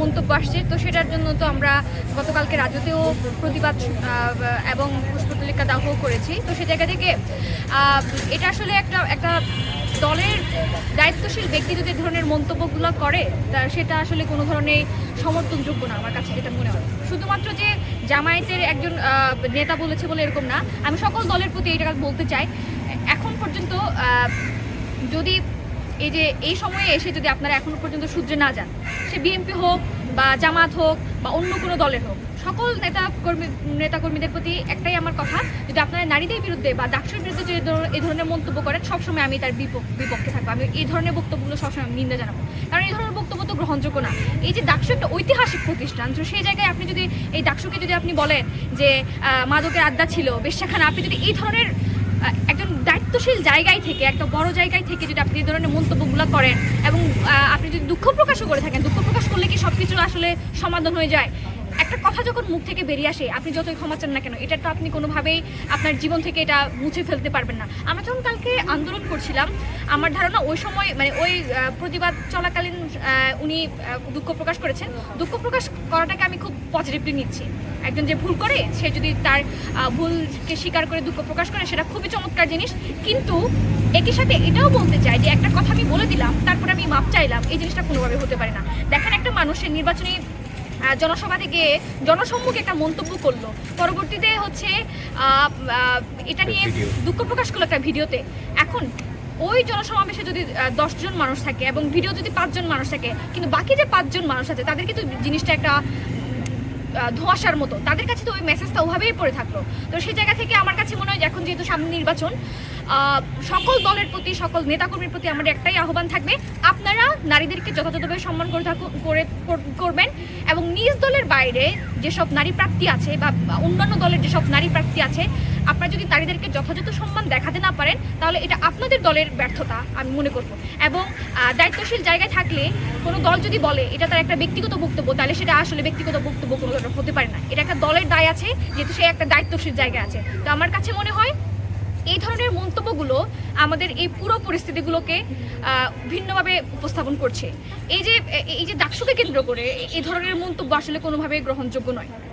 মন্তব্য আসছে। তো সেটার জন্য তো আমরা গতকালকে রাজ্যতেও প্রতিবাদ এবং পুষ্পতলিকা দাহ করেছি। তো সে জায়গা থেকে এটা আসলে একটা একটা দলের দায়িত্বশীল ব্যক্তি যদি ধরনের মন্তব্যগুলো করে, তা সেটা আসলে কোনো ধরনের সমর্থনযোগ্য না আমার কাছে যেটা মনে হয়। শুধুমাত্র যে জামায়াতের একজন নেতা বলেছে বলে এরকম না, আমি সকল দলের প্রতি এটা বলতে চাই। এখন পর্যন্ত যদি এই যে এই সময়ে এসে যদি আপনারা এখনও পর্যন্ত সূর্যে না যান, সে বিএনপি হোক বা জামাত হোক বা অন্য কোনো দলের হোক, সকল নেতা কর্মী নেতাকর্মীদের প্রতি একটাই আমার কথা, যদি আপনারা নারীদের বিরুদ্ধে বা ডাকসুর বিরুদ্ধে যদি এই ধরনের মন্তব্য করেন, সবসময় আমি তার বিপ- বিপক্ষে থাকব। আমি এই ধরনের বক্তব্যগুলো সবসময় আমি নিন্দা জানাব। কারণ এই ধরনের বক্তব্য তো গ্রহণযোগ্য না। এই যে ডাকসু একটা ঐতিহাসিক প্রতিষ্ঠান, তো সেই জায়গায় আপনি যদি, এই ডাকসুকে যদি আপনি বলেন যে মাদকের আড্ডা ছিল বেশ বেশ্যাখানা, আপনি যদি এই ধরনের দায়িত্বশীল জায়গায় থেকে, একটা বড় জায়গায় থেকে যদি আপনি এই ধরনের মন্তব্যগুলো করেন এবং আপনি যদি দুঃখ প্রকাশও করে থাকেন, দুঃখ প্রকাশ করলে কি সব কিছু আসলে সমাধান হয়ে যায়? একটা কথা যখন মুখ থেকে বেরিয়ে আসে, আপনি যতই ক্ষমা চান না কেন, এটা তো আপনি কোনোভাবেই আপনার জীবন থেকে এটা মুছে ফেলতে পারবেন না। আমরা যখন কালকে আন্দোলন করছিলাম, আমার ধারণা ওই সময় মানে ওই প্রতিবাদ চলাকালীন উনি দুঃখ প্রকাশ করেছেন। দুঃখ প্রকাশ করাটাকে আমি খুব পজিটিভলি নিচ্ছি। একজন যে ভুল করে, সে যদি তার ভুলকে স্বীকার করে দুঃখ প্রকাশ করে, সেটা খুবই চমৎকার জিনিস। কিন্তু একই সাথে এটাও বলতে চাই যে, একটা কথা আমি বলে দিলাম, তারপরে আমি মাপ চাইলাম, এই জিনিসটা কোনোভাবে হতে পারে না। দেখেন একটা মানুষের নির্বাচনী আহ, জনসভা থেকে জনসম্মুখে একটা মন্তব্য করল। পরবর্তীতে হচ্ছে এটা নিয়ে দুঃখ প্রকাশ করল একটা ভিডিওতে। এখন ওই জনসমাবেশে যদি দশ জন মানুষ থাকে এবং ভিডিও যদি পাঁচজন মানুষ থাকে কিন্তু বাকি যে পাঁচজন মানুষ আছে তাদের কিন্তু জিনিসটা একটা ধোঁয়াশার মতো। তাদের কাছে তো ওই মেসেজটা ওভাবেই পড়ে থাকল। তো সেই জায়গা থেকে আমার কাছে মনে হয় এখন যেহেতু সামনে নির্বাচন সকল দলের প্রতি, সকল নেতাকর্মীর প্রতি আমাদের একটাই আহ্বান থাকবে। আপনারা নারীদেরকে যথাযথভাবে সম্মান করে কর- করবেন এবং নিজ দলের বাইরে যেসব নারী প্রাপ্তি আছে বা অন্যান্য দলের যেসব নারী প্রাপ্তি আছে, আপনারা যদি নারীদেরকে যথাযথ সম্মান দেখাতে না পারেন, তাহলে এটা আপনাদের দলের ব্যর্থতা, আমি মনে করব। এবং দায়িত্বশীল জায়গায় থাকলে কোনো দল যদি বলে, এটা তার একটা ব্যক্তিগত বক্তব্য তাহলে সেটা আসলে ব্যক্তিগত বক্তব্য কোনো হতে পারে না। এটা একটা দলের দায় আছে, যেহেতু সে একটা দায়িত্বশীল জায়গায় আছে। তো আমার কাছে মনে হয় এই ধরনের মন্তব্যগুলো আমাদের এই পুরো পরিস্থিতিগুলোকে ভিন্নভাবে উপস্থাপন করছে। এই যে এই যে ডাকসুকে কেন্দ্র করে এই ধরনের মন্তব্য আসলে কোনোভাবে গ্রহণযোগ্য নয়।